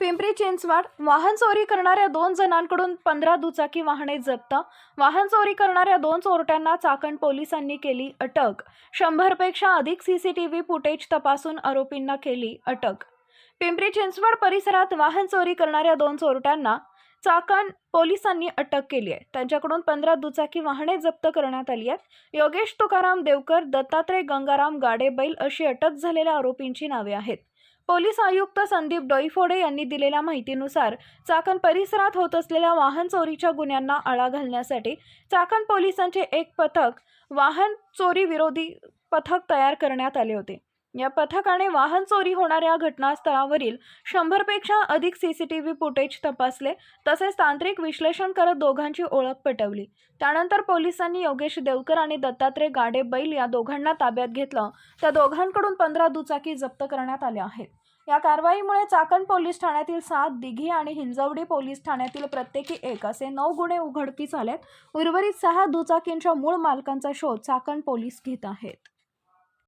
पिंपरी चिंचवड वाहन चोरी करणाऱ्या दोन जणांकडून पंधरा दुचाकी वाहने जप्त. वाहन चोरी करणाऱ्या दोन चोरट्यांना चाकण पोलिसांनी केली अटक. शंभरपेक्षा अधिक सीसीटीव्ही फुटेज तपासून आरोपींना केली अटक. पिंपरी चिंचवड परिसरात वाहन चोरी करणाऱ्या दोन चोरट्यांना चाकण पोलिसांनी अटक केली आहे. त्यांच्याकडून पंधरा दुचाकी वाहने जप्त करण्यात आली आहेत. योगेश तुकाराम देवकर दत्तात्रय गंगाराम गाडेबैल अशी अटक झालेल्या आरोपींची नावे आहेत. पोलीस आयुक्त संदीप डोईफोडे यांनी दिलेल्या माहितीनुसार चाकण परिसरात होत असलेल्या वाहन चोरीच्या गुन्ह्यांना आळा घालण्यासाठी चाकण पोलिसांचे एक पथक वाहन चोरी विरोधी पथक तयार करण्यात आले होते. या पथकाने वाहन चोरी होणाऱ्या घटनास्थळावरील शंभरपेक्षा अधिक सीसीटीव्ही फुटेज तपासले तसेच तांत्रिक विश्लेषण करत दोघांची ओळख पटवली. त्यानंतर पोलिसांनी योगेश देवकर आणि दत्तात्रय गाडे बैल या दोघांना ताब्यात घेतलं. त्या दोघांकडून पंधरा दुचाकी जप्त करण्यात आल्या आहेत. या कारवाईमुळे चाकण पोलीस ठाण्यातील सात दिघी आणि हिंजवडी पोलीस ठाण्यातील प्रत्येकी एक असे नऊ गुन्हे उघडकीस आलेत. उर्वरित सहा दुचाकींच्या मूळ मालकांचा शोध चाकण पोलीस घेत आहेत.